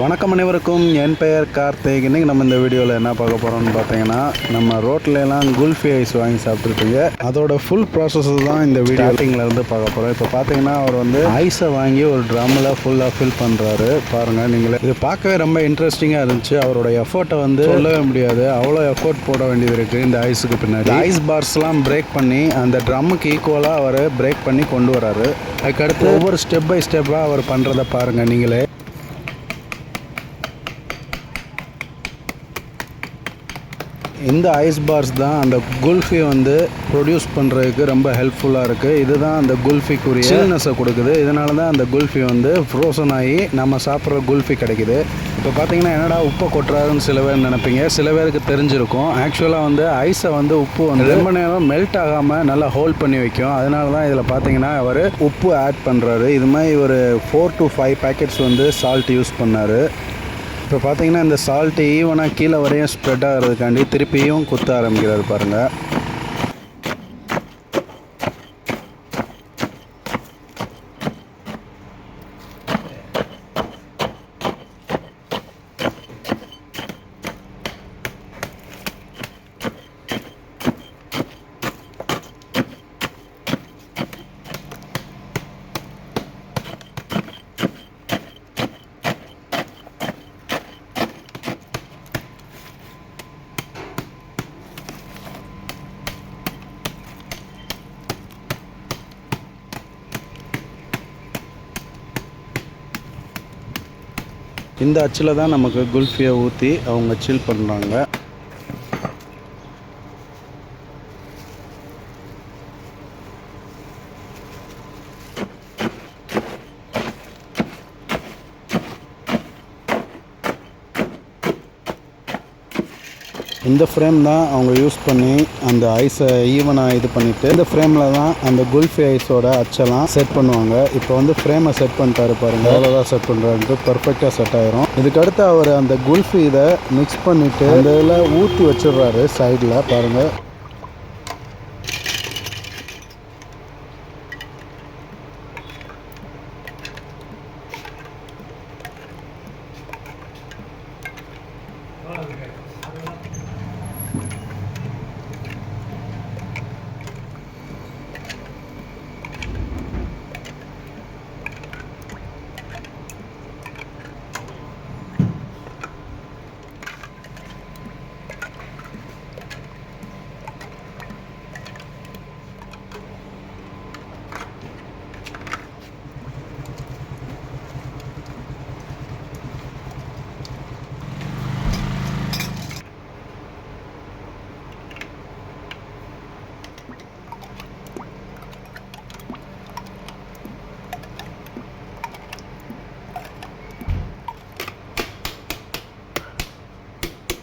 வணக்கம் அனைவருக்கும். என் பெயர் கார்த்திக். இன்றைக்கி நம்ம இந்த வீடியோவில் என்ன பார்க்க போகிறோம்னு பார்த்தீங்கன்னா நம்ம ரோட்லலாம் குல்ஃபி ஐஸ் வாங்கி சாப்பிட்ருப்பீங்க அதோட ஃபுல் ப்ராசஸ் தான் இந்த வீடியோ இருந்து பார்க்க போகிறோம் இப்போ பார்த்தீங்கன்னா அவர் வந்து ஐஸை வாங்கி ஒரு ட்ரம்மில் ஃபுல்லாக ஃபில் பண்ணுறாரு பாருங்கள் நீங்களே. இது பார்க்கவே ரொம்ப இன்ட்ரெஸ்டிங்காக இருந்துச்சு. அவரோட எஃபர்ட்டை வந்து சொல்லவே முடியாது. அவ்வளோ எஃபோர்ட் போட வேண்டியது இருக்குது இந்த ஐஸுக்கு பின்னாடி. ஐஸ் பார்ஸ்லாம் பிரேக் பண்ணி அந்த ட்ரம்முக்கு ஈக்குவலாக அவர் பிரேக் பண்ணி கொண்டு வராரு. அதுக்கடுத்து ஒவ்வொரு ஸ்டெப் பை ஸ்டெப்பாக அவர் பண்ணுறதை பாருங்கள் நீங்களே. இந்த ஐஸ் பார்ஸ் தான் அந்த குல்ஃபி வந்து ப்ரொடியூஸ் பண்ணுறதுக்கு ரொம்ப ஹெல்ப்ஃபுல்லாக இருக்குது இதுதான் அந்த குல்ஃபிக்குரிய சில்னஸை கொடுக்குது. இதனால தான் அந்த குல்ஃபி வந்து ஃப்ரோசன் ஆகி நம்ம சாப்பிட்ற குல்ஃபி கிடைக்குது. இப்போ பார்த்தீங்கன்னா என்னடா உப்பை கொட்டுறாருன்னு சில பேர் நினைப்பீங்க. சில பேருக்கு தெரிஞ்சிருக்கும். ஆக்சுவலாக வந்து ஐஸை வந்து உப்பு வந்து ரொம்ப நேரம் மெல்ட் ஆகாமல் நல்லா ஹோல்ட் பண்ணி வைக்கும். அதனால தான் இதில் பார்த்தீங்கன்னா அவர் உப்பு ஆட் பண்ணுறாரு இது மாதிரி ஒரு ஃபோர் டு ஃபைவ் பேக்கெட்ஸ் வந்து சால்ட் யூஸ் பண்ணார். இப்போ பார்த்தீங்கன்னா இந்த சால்ட்டு ஈவனாக கீழே வரையும் ஸ்ப்ரெட் ஆகிறதுக்காண்டி திருப்பியும் குத்த ஆரம்பிக்கிறார் பாருங்கள் இந்த அச்சில் தான் நமக்கு குல்ஃபியை ஊற்றி அவங்க சில் பண்ணுறாங்க இந்த ஃப்ரேம் தான் அவங்க யூஸ் பண்ணி அந்த ஐஸை ஈவனாக இது பண்ணிவிட்டு இந்த ஃப்ரேமில் தான் அந்த குல்ஃபி ஐஸோட அச்செல்லாம் செட் பண்ணுவாங்க. இப்போ வந்து ஃப்ரேமை செட் பண்ணிட்டாரு பாருங்க. எவ்வளோதான் செட் பண்ணுறாரு பர்ஃபெக்டாக செட் ஆயிரும். இதுக்கடுத்து அவர் அந்த குல்ஃபி இதை மிக்ஸ் பண்ணிவிட்டு அந்த இதில் ஊற்றி வச்சிடுறாரு சைடில் பாருங்கள்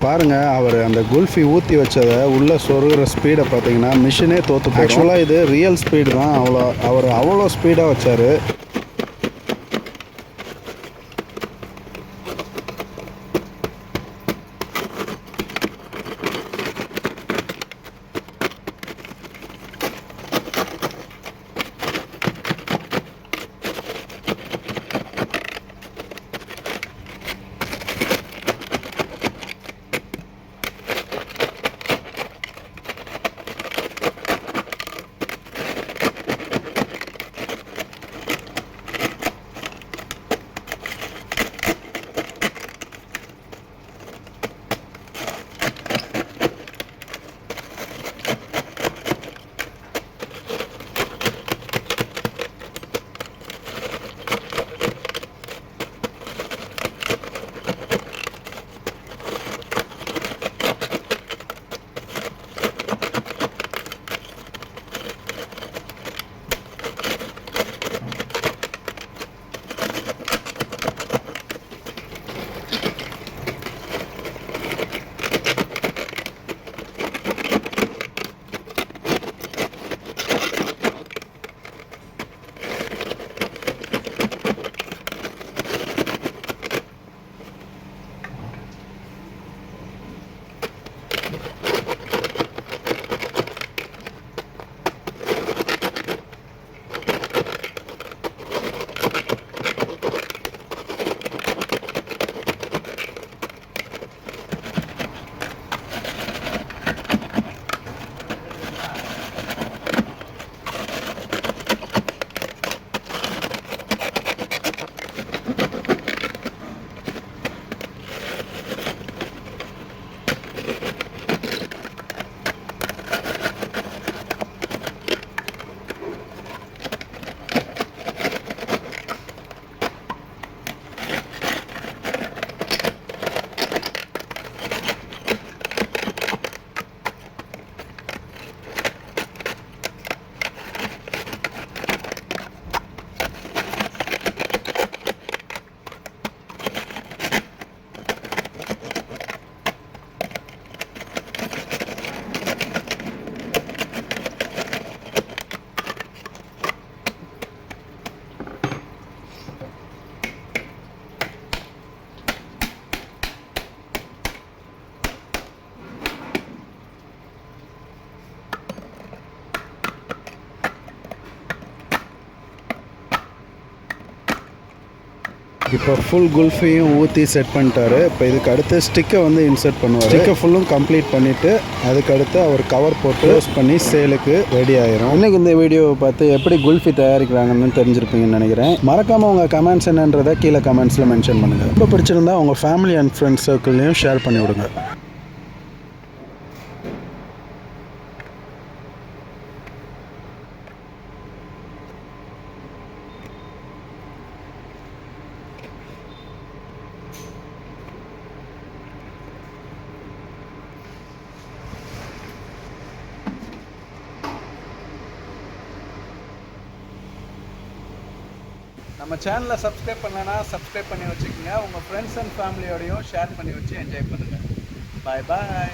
பாருங்க அவர் அந்த குல்ஃபி ஊற்றி வச்சதை உள்ளே சொருகிற ஸ்பீடை பார்த்தீங்கன்னா மிஷினே தோற்று ஆக்சுவலாக இது ரியல் ஸ்பீடு தான் அவ்வளோ அவர் அவ்வளோ ஸ்பீடாக வச்சார். இப்போ ஃபுல் குல்ஃபியும் ஊற்றி செட் பண்ணிட்டாரு. இப்போ இதுக்கு அடுத்து ஸ்டிக்கை வந்து இன்சர்ட் பண்ணுவார். ஸ்டிக்கை ஃபுல்லும் கம்ப்ளீட் பண்ணிவிட்டு அதுக்கு அடுத்து அவர் கவர் போட்டு க்ளோஸ் பண்ணி சேலுக்கு ரெடி ஆயிரும். இன்னைக்கு இந்த வீடியோவை பார்த்து எப்படி குல்ஃபி தயாரிக்கிறாங்கன்னு தெரிஞ்சிருப்பீங்கன்னு நினைக்கிறேன். மறக்காமல் உங்கள் கமெண்ட்ஸ் என்னன்றதை கீழே கமெண்ட்ஸில் மென்ஷன் பண்ணுங்கள் ரொம்ப பிடிச்சிருந்தா உங்கள் ஃபேமிலி அண்ட் ஃப்ரெண்ட்ஸ் சர்க்கிள்லையும் ஷேர் பண்ணி விடுங்க. நம்ம சேனலை சப்ஸ்கிரைப் பண்ணலன்னா சப்ஸ்கிரைப் பண்ணி வச்சுக்கோங்க. உங்கள் ஃப்ரெண்ட்ஸ் அண்ட் ஃபேமிலியோடையும் ஷேர் பண்ணி வச்சு என்ஜாய் பண்ணுங்கள் பாய் பாய்